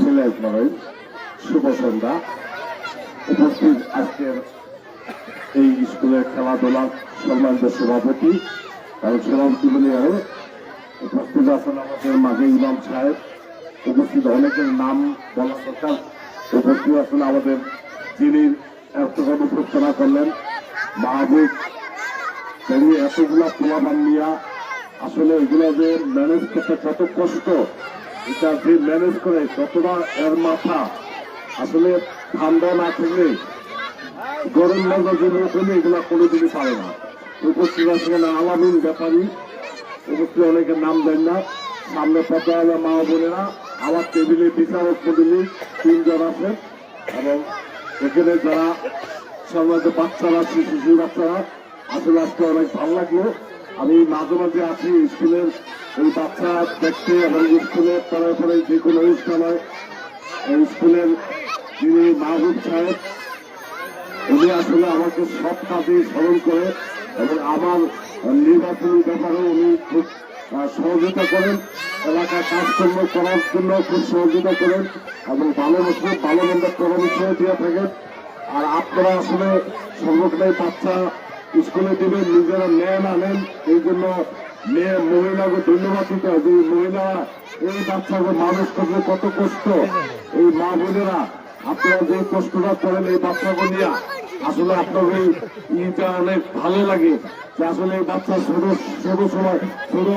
ছেলে নয় শুভ সন্ধ্যা। উপস্থিত আজকের এই স্কুলের খেলাধুলার সম্মানিত সভাপতি এবং সভাপতি বলে উপস্থিত আছেন আমাদের মাঝে ইমাম সাহেব। উপস্থিত অনেকের নাম বলা দরকার। উপস্থিত আছেন আমাদের যিনি এতক্ষণ উপস্থাপনা করলেন। মাহবুব তিনি এতগুলা পোলাপান নিয়া আসলে এগুলো যে ম্যানেজ করতে কত কষ্ট। এটা যে ম্যানেজ করে কতটা এর মাথা? আসলে ঠান্ডা না থাকলে, গরম লাগা জন্য করলে কোনো দিনই পারে না। উপস্থিত আছেন আলামিন ব্যাপারী। উপস্থিত অনেকের নাম দেন না। সামনে পথে মা বোনেরা। আমার টেবিলে বিচারক মন্ডলী তিনজন আছেন এবং এখানে যারা সাধারণত বাচ্চারা আছে শিশু বাচ্চারা, আসলে আজকে অনেক ভালো লাগল। আমি মাঝে মাঝে আছি স্কুলের এই বাচ্চা দেখতে এবং স্কুলের পরে যে কোনো অনুষ্ঠান হয়, এই স্কুলের যিনি মাহবুব সাহেব, উনি আসলে আমাকে সব কাজে স্মরণ করে এবং আমার নির্বাচনী ব্যাপারে উনি খুব সহযোগিতা করেন, এলাকার কাজকর্ম করার জন্য খুব সহযোগিতা করেন এবং ভালো বছর ভালো মন্দ পরামর্শ দিয়ে থাকেন। আর আপনারা আসলে সংগঠনের বাচ্চা স্কুলে দিবেন নিজেরা নেন আনেন এই জন্য মেয়ে মহিলাকে ধন্যবাদ দিতে হবে। এই মহিলা, এই বাচ্চাকে মানুষ করতে কত কষ্ট। এই মা বোনেরা, আপনারা যে কষ্টটা করেন এই বাচ্চাকে নিয়ে, আসলে আপনাদের ইটা অনেক ভালো লাগে যে আসলে এই বাচ্চা ছোট ছোট সময়, ছোট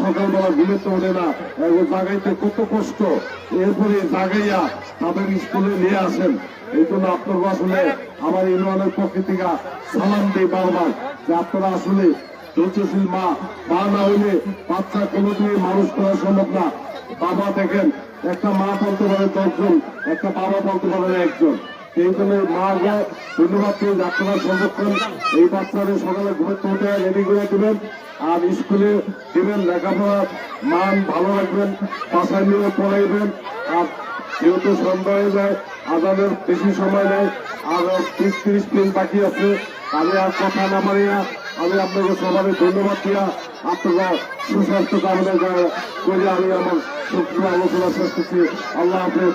সকালবেলা ঘুমেতে ওঠে না জাগাইতে কত কষ্ট। এরপরে জাগাইয়া তাদের স্কুলে নিয়ে আসেন। এই জন্য আপনার আসলে আমার ইউনিয়নের পক্ষ থেকে সালাম দিই বারবার যে আপনারা আসলে ধৈর্যশীল মা মা না হইলে বাচ্চা কোনোদিনই মানুষ করা সম্ভব না। বাবা দেখেন, একটা মা বলতে পারে দশজন, একটা বাবা বলতে পারে একজন। এই জন্য মা গো ধন্যবাদ পেয়ে আপনারা সংরক্ষণ এই বাচ্চাদের সকালে ঘুরে তুলতে রেডি করে দেবেন আর স্কুলে দেবেন লেখাপড়ার মান ভালো রাখবেন, বাসায় নিয়ে পড়াইবেন আর যেহেতু সন্ধ্যা হয়ে যায় আদানের বেশি সময় নেয় আর তিরিশ তিরিশ মিনিট বাকি আছে আমি আর কথা না মারিয়া আমি আপনাকে সবাই ধন্যবাদ দিয়া আপনারা সুস্বাস্থ্য কামনা করে আমি আমার শক্তি আলোচনা শেষ করছি। আল্লাহ হাফেজ।